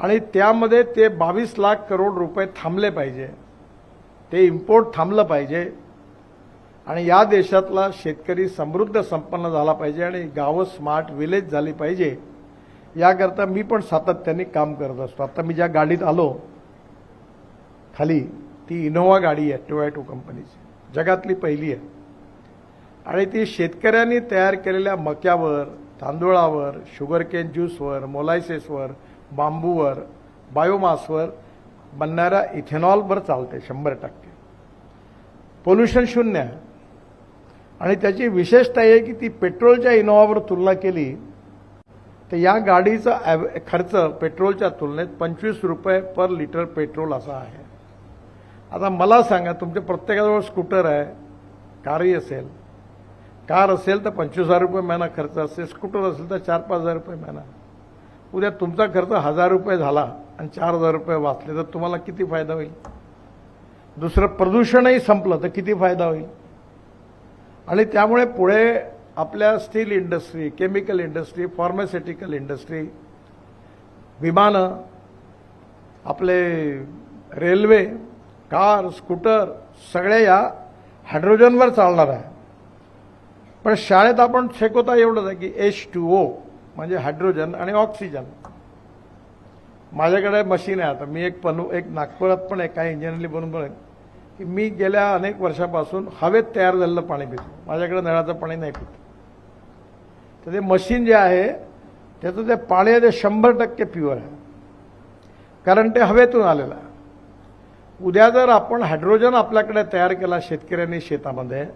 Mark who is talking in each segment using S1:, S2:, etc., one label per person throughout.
S1: आणि त्यामध्ये ते बावीस लाख करोड रुपये थांबले पाहिजे. ते इम्पोर्ट थांबलं पाहिजे. आणि या देशातला शेतकरी समृद्ध संपन्न झाला पाहिजे आणि गावं स्मार्ट विलेज झाली पाहिजे. याकरता मी पण सातत्याने काम करत असतो. आता मी ज्या गाडीत आलो खाली ती इनोव्हा गाडी आहे टोयॅटो कंपनीची. जगातली पहिली आहे. आणि ती शेतकऱ्यांनी तयार केलेल्या मक्यावर तांदूळावर शुगरकेन ज्यूसवर मोलायसेसवर बांबूवर बायोमासवर बनणाऱ्या इथेनॉलवर चालते शंभर टक्के. पोल्युशन शून्य आहे. आणि त्याची विशेषता आहे की ती पेट्रोलच्या इनोव्हावर तुलना केली तर या गाडीचा ॲव खर्च पेट्रोलच्या तुलनेत पंचवीस रुपये पर लिटर पेट्रोल असा आहे. आता मला सांगा तुमच्या प्रत्येकाजवळ स्कूटर आहे कारही असेल. कार असेल तर पंचवीस हजार रुपये महिना खर्च असेल स्कूटर असेल तर चार पाच हजार रुपये महिना. उद्या तुमचा खर्च हजार रुपये झाला आणि चार हजार रुपये वाचले तर तुम्हाला किती फायदा होईल? दुसरं प्रदूषणही संपलं तर किती फायदा होईल? आणि त्यामुळे पुढे आपल्या steel industry chemical industry pharmaceutical industry विमानं आपले रेल्वे कार स्कूटर सगळ्या या हायड्रोजनवर चालणार आहे. पण शाळेत आपण शेकवता एवढंच आहे की एच टू ओ म्हणजे हायड्रोजन आणि ऑक्सिजन. माझ्याकडे मशीन आहे आता. मी एक पनू एक नागपुरात पण एका काही इंजिनिअरली बनून पण की मी गेल्या अनेक वर्षापासून हवेत तयार झालेलं पाणी पितो. माझ्याकडे नळाचं पाणी नाही पित. तर ते मशीन जे आहे त्याचं ते पाणी आहे ते शंभर टक्के प्युअर आहे. कारण ते हवेतून आलेलं आहे. उद्या जर आपण हायड्रोजन आपल्याकडे तयार केला शेतकऱ्यांनी शेतामध्ये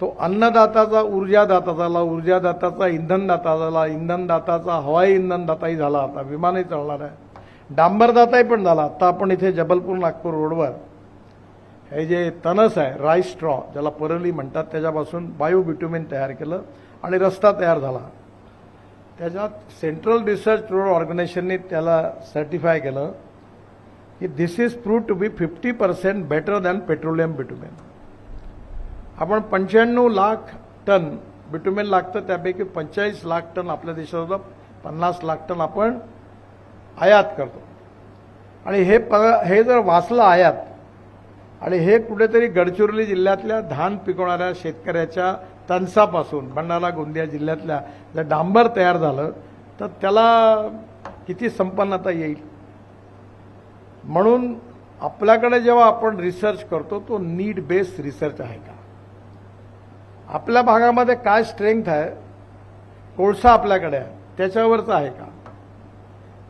S1: तो अन्नदाताचा ऊर्जादाता झाला ऊर्जादाताचा इंधनदाता झाला इंधनदाताचा हवाई इंधनदाताही झाला आता. विमानही चालणार आहे. डांबरदाताही पण झाला. आता आपण इथे जबलपूर नागपूर रोडवर हे जे तणस आहे राईस स्ट्रॉ ज्याला परली म्हणतात त्याच्यापासून बायोबिट्युमिन तयार केलं आणि रस्ता तयार झाला. त्याच्यात सेंट्रल रिसर्च रोड ऑर्गनायझेशनने त्याला सर्टिफाय केलं की this is proved to be fifty percent better than petroleum bitumen आपण पंच्याण्णव लाख टन बिटुमेन लागतं त्यापैकी पंचेचाळीस लाख टन आपल्या देशात होतं पन्नास लाख टन आपण आयात करतो. आणि हे प हे जर वाचलं आयात आणि हे कुठेतरी गडचिरोली जिल्ह्यातल्या धान पिकवणाऱ्या शेतकऱ्याच्या तणसापासून भंडारा गोंदिया जिल्ह्यातल्या जर डांबर तयार झालं तर त्याला किती संपन्नता येईल? म्हणून आपल्याकडे जेव्हा आपण रिसर्च करतो तो नीड बेस्ड रिसर्च आहे का? आपल्या भागामध्ये काय स्ट्रेंथ आहे कोळसा आपल्याकडे आहे त्याच्यावरचं आहे का?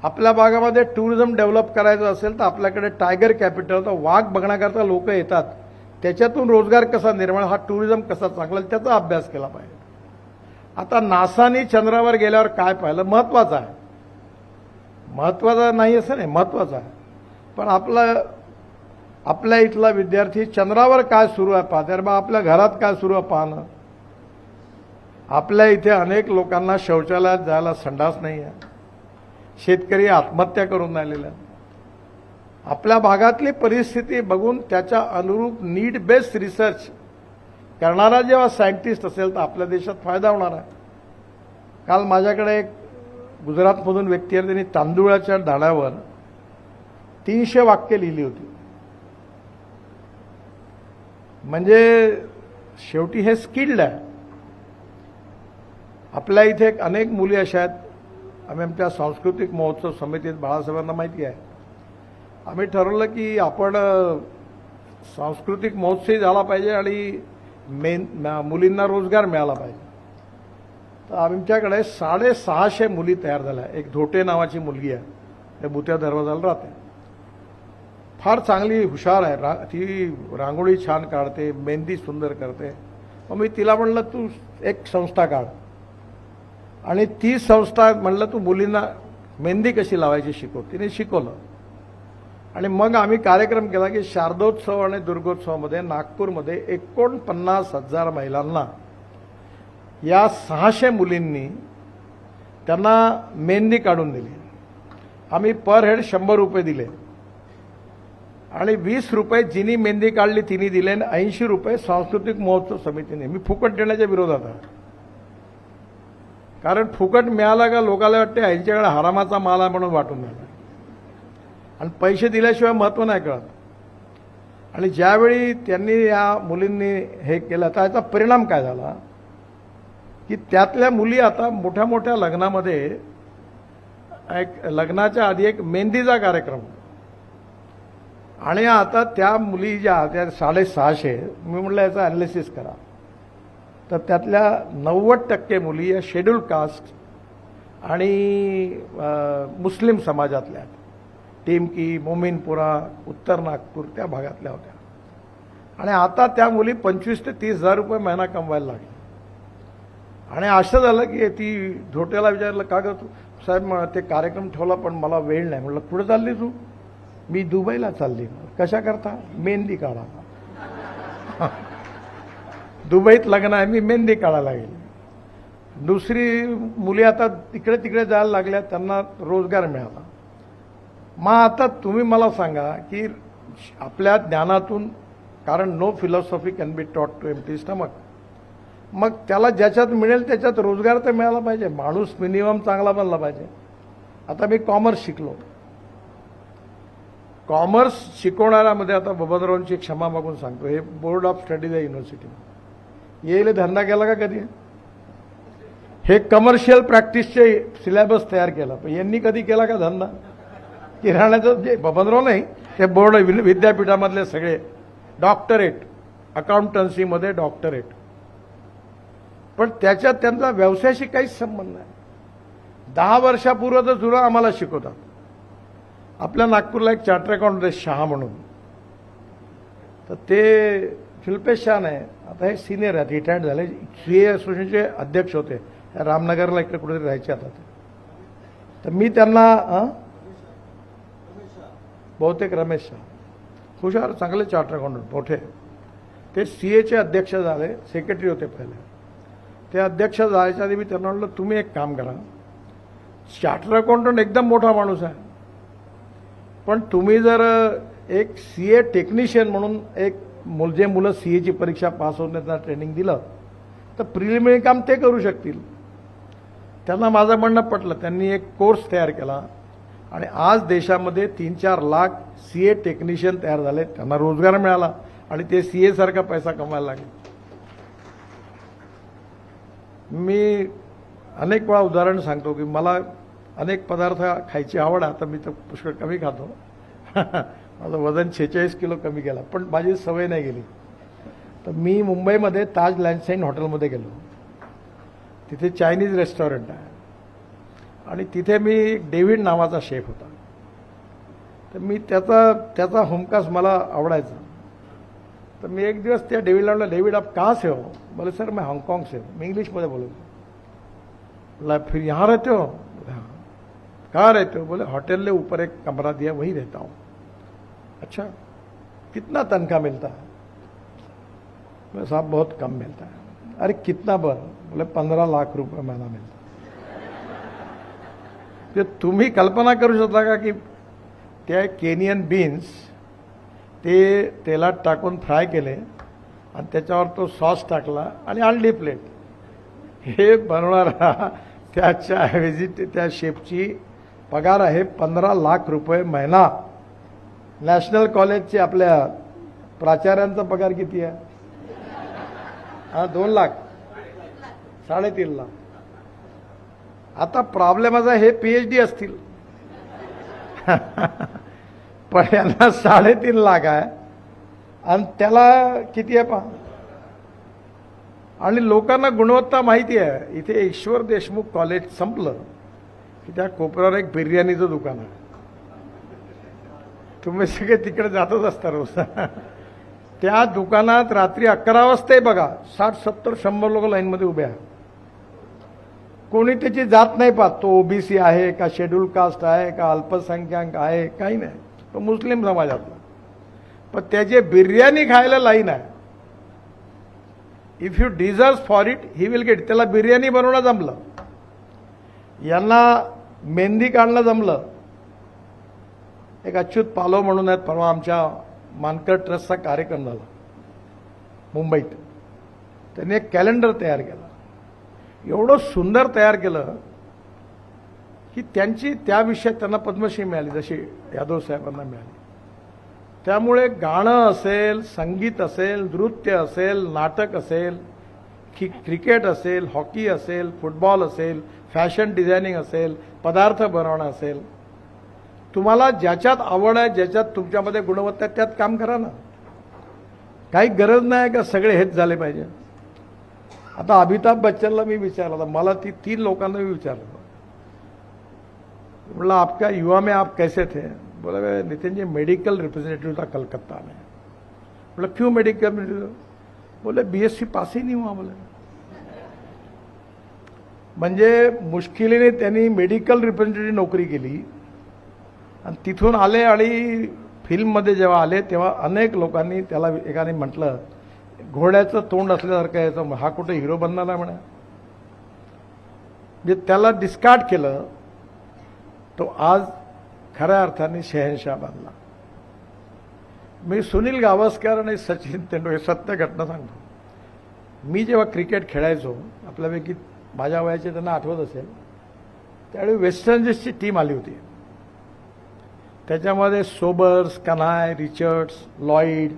S1: आपल्या भागामध्ये टुरिझम डेव्हलप करायचं असेल तर आपल्याकडे टायगर कॅपिटल तर वाघ बघण्याकरता लोक येतात. त्याच्यातून रोजगार कसा निर्माण हा टुरिझम कसा चांगला त्याचा अभ्यास केला पाहिजे. आता नासानी चंद्रावर गेल्यावर काय पाहिलं? महत्वाचं आहे. महत्वाचं नाही असं नाही महत्वाचं आहे. पण आपलं आपल्या इथला विद्यार्थी चंद्रावर काय सुरू आहे पाहते अरे बा आपल्या घरात काय सुरू आहे पाहणं. आपल्या इथे अनेक लोकांना शौचालयात जायला संडास नाही आहे शेतकरी आत्महत्या करून राहिलेल्या आपल्या भागातली परिस्थिती बघून त्याच्या अनुरूप नीड बेस्ड रिसर्च करणारा जेव्हा सायंटिस्ट असेल तर आपल्या देशात फायदा होणार आहे. काल माझ्याकडे एक गुजरातमधून व्यक्ती आहे त्यांनी तांदूळाच्या दाण्यावर तीनशे वाक्य लिहिली होती. म्हणजे शेवटी हे स्किल्ड आहे. आपल्या इथे एक अनेक मुली अशा आहेत. आम्ही आमच्या सांस्कृतिक महोत्सव समितीत बाळासाहेबांना माहिती आहे. आम्ही ठरवलं की आपण सांस्कृतिक महोत्सव झाला पाहिजे आणि मेन मुलींना रोजगार मिळाला पाहिजे. तर आमच्याकडे साडेसहाशे मुली तयार झाल्या. एक धोटे नावाची मुलगी आहे. त्या बुत्या दरवाजाला राहते. फार चांगली हुशार आहे. रा ती रांगोळी छान काढते मेहंदी सुंदर करते. मग मी तिला म्हणलं तू एक संस्था काढ. आणि ती संस्था म्हणलं तू मुलींना मेहंदी कशी लावायची शिकव. तिने शिकवलं. आणि मग आम्ही कार्यक्रम केला की शारदोत्सव आणि दुर्गोत्सवामध्ये नागपूरमध्ये एकोणपन्नास हजार महिलांना या सहाशे मुलींनी त्यांना मेहंदी काढून दिली. आम्ही पर हेड शंभर रुपये दिले. आणि वीस रुपये जिनी मेहंदी काढली तिने दिले आणि ऐंशी रुपये सांस्कृतिक महोत्सव समितीने मी फुकट देण्याच्या विरोधात आहे. कारण फुकट मिळाला का लोकांना वाटते यांच्याकडे हरामाचा माल आहे म्हणून वाटून मिळाला आणि पैसे दिल्याशिवाय महत्त्व नाही कळत. आणि ज्यावेळी त्यांनी या मुलींनी हे केलं त्याचा परिणाम काय झाला? की त्यातल्या मुली आता मोठ्या मोठ्या लग्नामध्ये एक लग्नाच्या आधी एक मेहंदीचा कार्यक्रम होता. आणि आता त्या मुली ज्या त्या साडेसहाशे मी म्हटलं याचं ॲनालिसिस करा. तर त्यातल्या नव्वद टक्के मुली या शेड्युल्ड कास्ट आणि मुस्लिम समाजातल्या टिमकी मोमीनपुरा उत्तर नागपूर त्या भागातल्या होत्या. आणि आता त्या मुली पंचवीस ते तीस हजार रुपये महिना कमवायला लागल्या आणि असं झालं की ती झोट्याला विचारलं का ग तू? साहेब ते कार्यक्रम ठेवला पण मला वेळ नाही. म्हटलं कुठं चालली तू? मी दुबईला चालली. कशा करता मेहंदी काढा. दुबईत लग्न आहे मी मेहंदी काढायला गेली. दुसरी मुली आता तिकडे तिकडे जायला लागल्या त्यांना रोजगार मिळाला. मग आता तुम्ही मला सांगा की आपल्या ज्ञानातून कारण no philosophy can be taught to M stomach मग त्याला ज्याच्यात मिळेल त्याच्यात रोजगार तर मिळाला पाहिजे. माणूस मिनिमम चांगला बनला पाहिजे. आता मी कॉमर्स शिकलो. कॉमर्स शिकवणाऱ्यामध्ये आता बबनरावांची क्षमा मागून सांगतो. हे बोर्ड ऑफ स्टडीज आहे युनिव्हर्सिटी येईल धंदा केला का कधी? हे कमर्शियल प्रॅक्टिसचे सिलेबस तयार केला. पण यांनी कधी केला का धंदा? किराण्याचं जे बबनराव नाही ते बोर्ड वि- विद्यापीठामधले सगळे डॉक्टरेट अकाउंटन्सीमध्ये डॉक्टरेट पण त्याच्यात त्यांचा व्यवसायाशी काहीच संबंध नाही. दहा वर्षापूर्वी तर जुनं आम्हाला शिकवतात. आपल्या नागपूरला एक चार्टर अकाउंट आहे शहा म्हणून. तर ते शिल्पेश शहा आहे आता हे सिनियर आहेत रिटायर्ड झाले. सी ए असोसिएशनचे अध्यक्ष होते. रामनगरला इकडे कुठेतरी राहायचे आता ते. तर मी त्यांना बहुतेक रमेश शहा. हुशार चांगले चार्टर अकाउंटंट मोठे. ते सी एचे अध्यक्ष झाले सेक्रेटरी होते पहिले. ते अध्यक्ष जायच्या आधी मी त्यांना म्हटलं तुम्ही एक काम करा. चार्टर अकाउंटंट एकदम मोठा माणूस आहे. पण तुम्ही जर एक सी ए टेक्निशियन म्हणून एक मुल जे मुलं सी एची परीक्षा पास होऊन त्यांना ट्रेनिंग दिलं तर प्रिलिमिनरी काम ते करू शकतील. त्यांना माझं म्हणणं पटलं. त्यांनी एक कोर्स तयार केला आणि आज देशामध्ये तीन चार लाख सी ए टेक्निशियन तयार झाले. त्यांना रोजगार मिळाला आणि ते सी एसारखा सारखा पैसा कमवायला लागले. मी अनेक वेळा उदाहरण सांगतो की मला अनेक पदार्थ खायची आवड आहे आता मी तर पुष्कळ कमी खातो. माझं वजन छेचाळीस किलो कमी केला पण माझी सवय नाही गेली. तर मी मुंबईमध्ये ताज लँडसाईन हॉटेलमध्ये गेलो. तिथे चायनीज रेस्टॉरंट आहे. आणि तिथे मी डेव्हिड नावाचा शेफ होता. तर मी त्याचा त्याचा होमकास मला आवडायचा. तर मी एक दिवस त्या डेव्हिडला म्हणलं डेव्हिड आप कहाँ से हो? बोले सर मैं हांगकांग से हूँ. मैं इंग्लिश फिर यहाँ रहते हो? कहाँ रहते हो बोले होटल ले ऊपर एक कमरा दिया वहीं रहता हूँ। अच्छा कितना तनख्वाह मिलता है? बोले साहब बहुत कम मिलता है। अरे कितना बर बोले पंद्रह लाख रुपए महीना मिलता ते तुम्ही कल्पना करू शकता का की त्या केनियन बीन्स ते तेलात टाकून फ्राय केले आणि त्याच्यावर तो सॉस टाकला आणि आणली प्लेट. हे बनवणारा त्याच्या व्हिजिट त्या शेपची पगार आहे पंधरा लाख रुपये महिना. नॅशनल कॉलेजचे आपल्या प्राचार्यांचा पगार किती आहे? हा दोन लाख. साडेतीन लाख. आता प्रॉब्लेम असा हे पीएच डी असतील. पण यांना साडेतीन लाख आहे. आणि त्याला किती आहे पहा? आणि लोकांना गुणवत्ता माहिती आहे. इथे ईश्वर देशमुख कॉलेज संपलं. की त्या कोपऱ्यावर एक बिर्याणीचं दुकान आहे. तुम्ही सगळे तिकडे जातच असता रोज. त्या दुकानात रात्री अकरा वाजता बघा साठ सत्तर शंभर लोक लाईनमध्ये उभे आहे कोणी त्याची जात नाही पाहत तो ओबीसी आहे का शेड्यूल कास्ट आहे का अल्पसंख्याक आहे काही नाही. तो मुस्लिम समाजातला. पण त्याचे बिर्याणी खायला लाईन आहे if you deserve for it he will get त्याला बिर्याणी बनवणं जमलं. यांना मेहंदी काढणं जमलं. एक अच्युत पालव म्हणून आहेत परवा आमच्या मानकर ट्रस्टचा कार्यक्रम झाला. मुंबईत. त्यांनी एक कॅलेंडर तयार केला. एवढं सुंदर तयार केलं की त्यांची त्या विषयात त्यांना पद्मश्री मिळाली जशी यादव साहेबांना मिळाली. त्यामुळे गाणं असेल संगीत असेल नृत्य असेल नाटक असेल की क्रिकेट असेल हॉकी असेल फुटबॉल असेल फॅशन डिझायनिंग असेल पदार्थ बनवणं असेल तुम्हाला ज्याच्यात आवड आहे ज्याच्यात तुमच्यामध्ये गुणवत्ता त्यात काम करा ना. काही गरज नाही का सगळे हेच झाले पाहिजे. आता अमिताभ बच्चनला मी विचारलं होतं मला ती तीन लोकांना मी विचारलं. होतं. म्हटलं आपका युवा में आप कैसे थे? बोला नितीनजी नितिन जी मेडिकल रिप्रेजेंटेटिव था कलकत्ता में. म्हटलं क्यों मेडिकल रिप्रेजेंटेटिव बोले बीएससी पास ही नहीं हुआ हो बोले म्हणजे मुश्किलीने त्यांनी मेडिकल रिप्रेझेंटेटिव्ह नोकरी केली. आणि तिथून आले आणि फिल्ममध्ये जेव्हा आले तेव्हा अनेक लोकांनी त्याला एकाने म्हटलं घोड्याचं तोंड असल्यासारखं याचं हा कुठे हिरो बनणार म्हणा. म्हणजे त्याला डिस्कार्ड केलं तो आज खऱ्या अर्थाने शहनशाह बनला. मी सुनील गावस्कर आणि सचिन तेंडुलकर हे सत्य घटना सांगतो. मी जेव्हा क्रिकेट खेळायचो आपल्यापैकी माझ्या वयाचे त्यांना आठवत असेल त्यावेळी वेस्ट इंडिजची टीम आली होती. त्याच्यामध्ये सोबर्स कन्हाय रिचर्ड्स लॉईड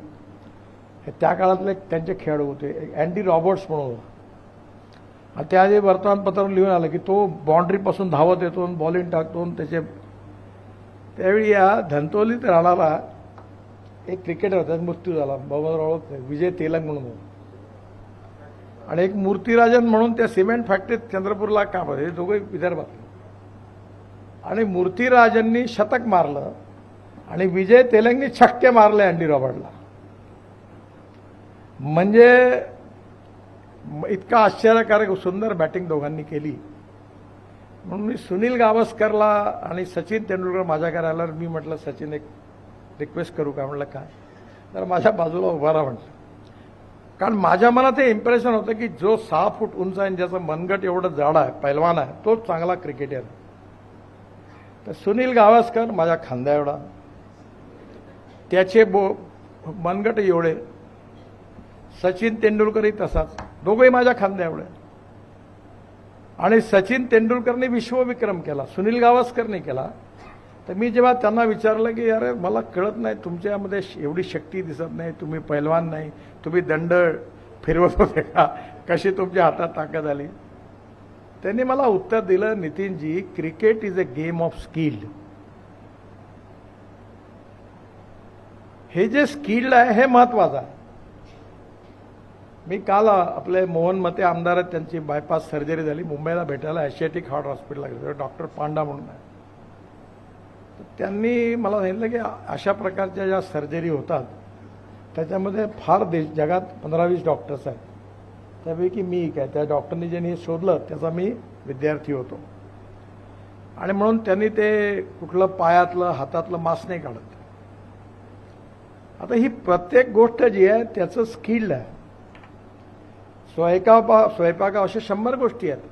S1: हे त्या काळातले त्यांचे खेळाडू होते. एक अँडी रॉबर्ट्स म्हणून होता. आणि त्या आधी वर्तमानपत्रावर लिहून आलं की तो बाउंड्रीपासून धावत येतो बॉलिंग टाकतो आणि त्याचे त्यावेळी या धंतोलीत राहणारा एक क्रिकेटर होता मृत्यू झाला बाबाराव विजय तेलंग म्हणून आणि एक मूर्तिराजन म्हणून त्या सिमेंट फॅक्टरीत चंद्रपूरला काम होते हे दोघे विदर्भात. आणि मूर्तिराजननी शतक मारलं आणि विजय तेलंगनी छक्के मारले अँडी रॉबर्टला म्हणजे इतका आश्चर्यकारक सुंदर बॅटिंग दोघांनी केली. म्हणून मी सुनील गावस्करला आणि सचिन तेंडुलकर माझ्या घरी आल्यावर मी म्हटलं सचिन एक रिक्वेस्ट करू का? म्हटलं काय? तर माझ्या बाजूला उभा राहा म्हटलं. कारण माझ्या मनात हे इम्प्रेशन होतं की जो सहा फूट उंच आहे ज्याचा मनगट एवढं जाड आहे पैलवान आहे तोच चांगला क्रिकेटर तर सुनील गावस्कर माझ्या खांद्या एवढा. त्याचे बो मनगट एवढे. सचिन तेंडुलकरही तसाच. दोघंही माझ्या खांद्या एवढे आणि सचिन तेंडुलकरने विश्वविक्रम केला. सुनील गावस्करने केला. तर मी जेव्हा त्यांना विचारलं की अरे मला कळत नाही तुमच्यामध्ये एवढी शक्ती दिसत नाही तुम्ही पैलवान नाही तुम्ही दंड फिरवत होते का? कशी तुमच्या हातात ताकद आली? त्यांनी मला उत्तर दिलं Nitinji cricket is a game of skilled हे जे स्किल्ड आहे हे महत्वाचं आहे. मी काल आपले मोहन मते आमदार त्यांची बायपास सर्जरी झाली. मुंबईला भेटायला ॲशियाटिक हार्ट हॉस्पिटलला गेलो. डॉक्टर पांडा म्हणून आहे. त्यांनी मला सांगितलं की अशा प्रकारच्या ज्या सर्जरी होतात त्याच्यामध्ये फार देश जगात पंधरा वीस डॉक्टर्स आहेत. त्यापैकी मी काय त्या डॉक्टरनी ज्यांनी हे शोधलं त्याचा मी विद्यार्थी होतो. आणि म्हणून त्यांनी ते कुठलं पायातलं हातातलं मास्क नाही काढत. आता ही प्रत्येक गोष्ट जी आहे त्याचं स्किल्ड आहे. स्वयंपाका स्वयंपाका अशा शंभर गोष्टी आहेत.